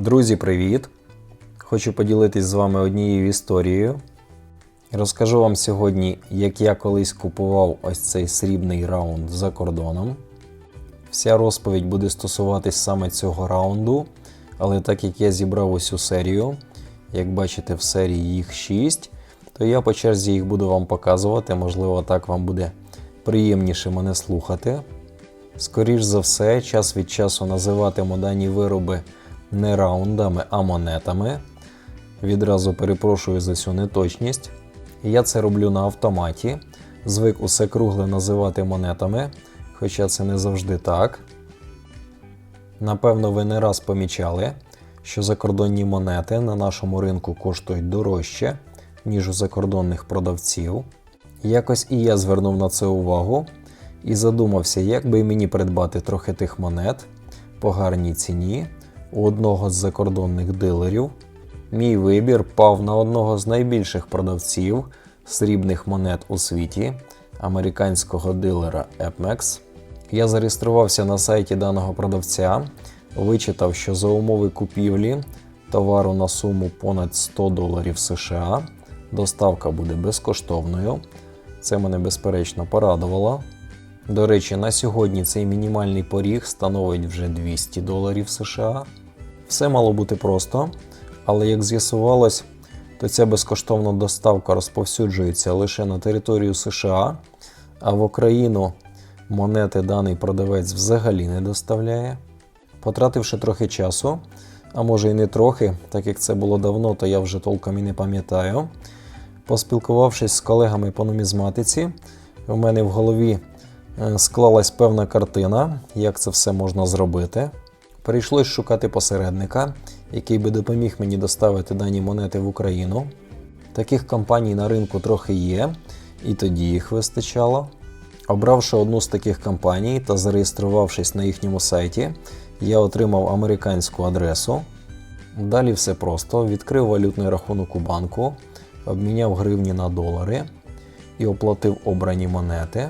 Друзі, привіт! Хочу поділитись з вами однією історією. Розкажу вам сьогодні, як я колись купував ось цей срібний раунд за кордоном. Вся розповідь буде стосуватись саме цього раунду, але так як я зібрав усю серію, як бачите, в серії їх 6, то я по черзі їх буду вам показувати. Можливо, так вам буде приємніше мене слухати. Скоріш за все, час від часу називатиму дані вироби не раундами, а монетами. Відразу перепрошую за цю неточність. Я це роблю на автоматі. Звик усе кругле називати монетами, хоча це не завжди так. Напевно, ви не раз помічали, що закордонні монети на нашому ринку коштують дорожче, ніж у закордонних продавців. Якось і я звернув на це увагу і задумався, як би мені придбати трохи тих монет по гарній ціні у одного з закордонних дилерів. Мій вибір пав на одного з найбільших продавців срібних монет у світі американського дилера Epmex. Я зареєструвався на сайті даного продавця, вичитав, що за умови купівлі товару на суму понад 100 доларів США доставка буде безкоштовною. Це мене безперечно порадувало. До речі, на сьогодні цей мінімальний поріг становить вже 200 доларів США. Все мало бути просто, але як з'ясувалось, то ця безкоштовна доставка розповсюджується лише на територію США, а в Україну монети даний продавець взагалі не доставляє. Потративши трохи часу, а може і не трохи, так як це було давно, то я вже толком і не пам'ятаю. Поспілкувавшись з колегами по нумізматиці, у мене в голові склалась певна картина, як це все можна зробити. Прийшлось шукати посередника, який би допоміг мені доставити дані монети в Україну. Таких компаній на ринку трохи є, і тоді їх вистачало. Обравши одну з таких компаній та зареєструвавшись на їхньому сайті, я отримав американську адресу. Далі все просто: відкрив валютний рахунок у банку, обміняв гривні на долари і оплатив обрані монети,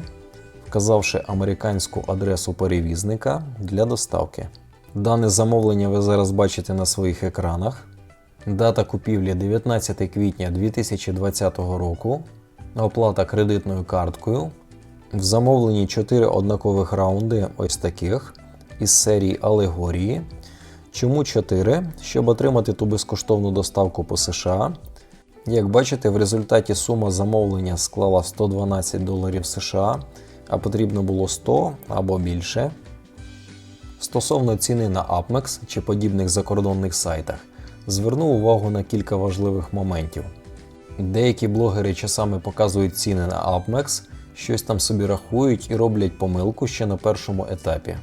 вказавши американську адресу перевізника для доставки. Дане замовлення ви зараз бачите на своїх екранах. Дата купівлі 19 квітня 2020 року. Оплата кредитною карткою. В замовленні 4 однакових раунди ось таких із серії Алегорії. Чому 4? Щоб отримати ту безкоштовну доставку по США. Як бачите, в результаті сума замовлення склала 112 доларів США, а потрібно було 100 або більше. Стосовно ціни на Apmex чи подібних закордонних сайтах, зверну увагу на кілька важливих моментів. Деякі блогери часами показують ціни на Apmex, щось там собі рахують і роблять помилку ще на першому етапі.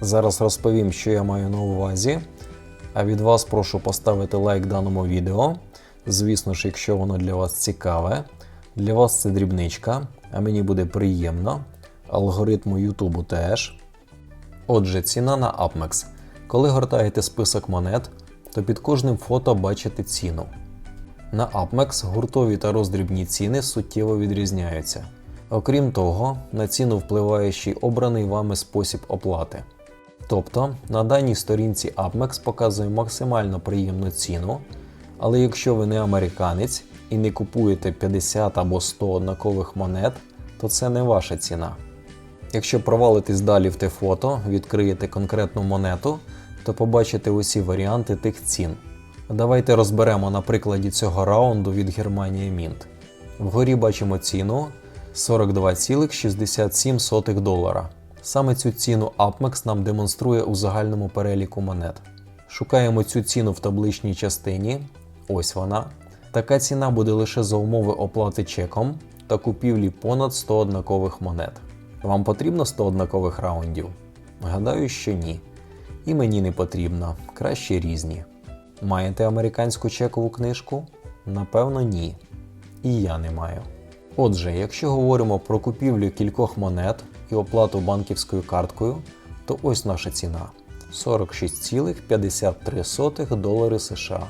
Зараз розповім, що я маю на увазі. А від вас прошу поставити лайк даному відео. Звісно ж, якщо воно для вас цікаве. Для вас це дрібничка, а мені буде приємно. Алгоритму Ютубу теж. Отже, ціна на Apmex. Коли гортаєте список монет, то під кожним фото бачите ціну. На Apmex гуртові та роздрібні ціни суттєво відрізняються. Окрім того, на ціну впливає ще й обраний вами спосіб оплати. Тобто, на даній сторінці Apmex показує максимально приємну ціну, але якщо ви не американець і не купуєте 50 або 100 однакових монет, то це не ваша ціна. Якщо провалитись далі в те фото, відкриєте конкретну монету, то побачите усі варіанти тих цін. Давайте розберемо на прикладі цього раунду від Германії Мінт. Вгорі бачимо ціну 42,67 долара. Саме цю ціну Apmex нам демонструє у загальному переліку монет. Шукаємо цю ціну в табличній частині. Ось вона. Така ціна буде лише за умови оплати чеком та купівлі понад 100 однакових монет. Вам потрібно 100 однакових раундів? Гадаю, що ні. І мені не потрібно, краще різні. Маєте американську чекову книжку? Напевно, ні. І я не маю. Отже, якщо говоримо про купівлю кількох монет і оплату банківською карткою, то ось наша ціна 46,53 долари США.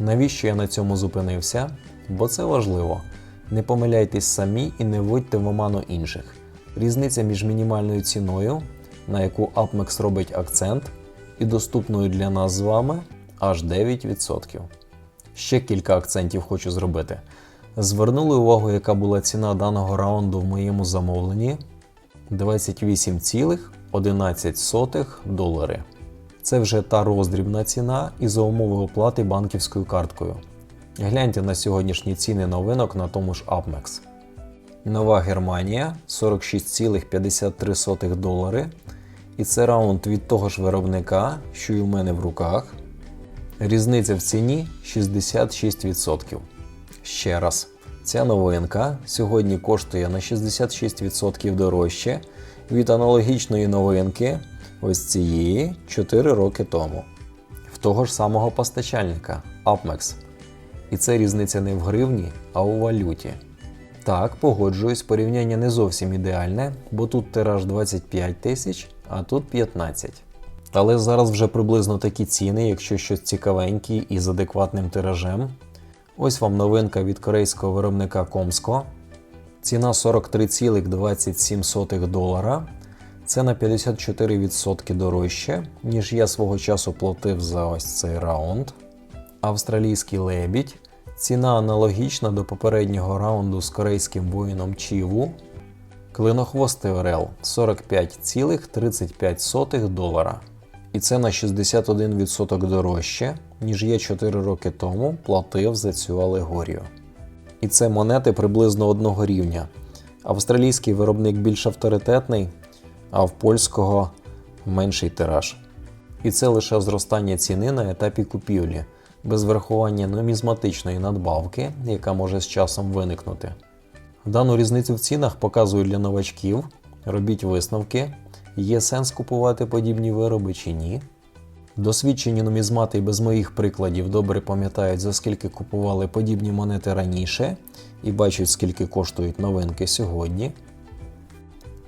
Навіщо я на цьому зупинився? Бо це важливо. Не помиляйтесь самі і не вводьте в оману інших. Різниця між мінімальною ціною, на яку Apmex робить акцент, і доступною для нас з вами аж 9%. Ще кілька акцентів хочу зробити. Звернули увагу, яка була ціна даного раунду в моєму замовленні 28,11 долари. Це вже та роздрібна ціна і за умови оплати банківською карткою. Гляньте на сьогоднішні ціни новинок на тому ж Upmex. Нова Германія 46,53 долари. І це раунд від того ж виробника, що й у мене в руках. Різниця в ціні 66%. Ще раз, ця новинка сьогодні коштує на 66% дорожче від аналогічної новинки ось цієї 4 роки тому. В того ж самого постачальника Upmex. І це різниця не в гривні, а у валюті. Так, погоджуюсь, порівняння не зовсім ідеальне, бо тут тираж 25 тисяч, а тут 15. Але зараз вже приблизно такі ціни, якщо щось цікавеньке і з адекватним тиражем. Ось вам новинка від корейського виробника Комско. Ціна 43,27 долара. Це на 54% дорожче, ніж я свого часу платив за ось цей раунд. Австралійський лебідь. Ціна аналогічна до попереднього раунду з корейським воїном Чіву. Клинохвостий Орел 45,35 долара. І це на 61% дорожче, ніж я 4 роки тому платив за цю алегорію. І це монети приблизно одного рівня. Австралійський виробник більш авторитетний, а в польського менший тираж. І це лише зростання ціни на етапі купівлі, без врахування нумізматичної надбавки, яка може з часом виникнути. Дану різницю в цінах показую для новачків. Робіть висновки, є сенс купувати подібні вироби чи ні. Досвідчені нумізмати без моїх прикладів добре пам'ятають, за скільки купували подібні монети раніше і бачать, скільки коштують новинки сьогодні.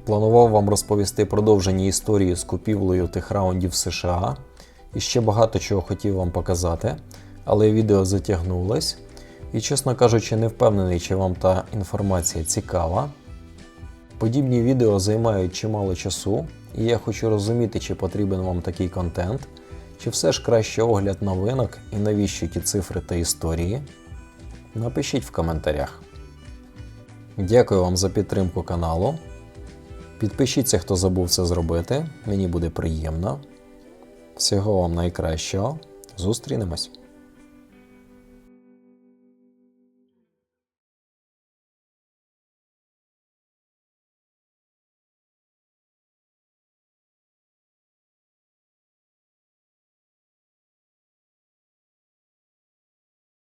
Планував вам розповісти продовження історії з купівлею тих раундів США і ще багато чого хотів вам показати, але відео затягнулось. І, чесно кажучи, не впевнений, чи вам та інформація цікава. Подібні відео займають чимало часу, і я хочу розуміти, чи потрібен вам такий контент, чи все ж краще огляд новинок і навіщо ті цифри та історії. Напишіть в коментарях. Дякую вам за підтримку каналу. Підпишіться, хто забув це зробити, мені буде приємно. Всього вам найкращого. Зустрінемось!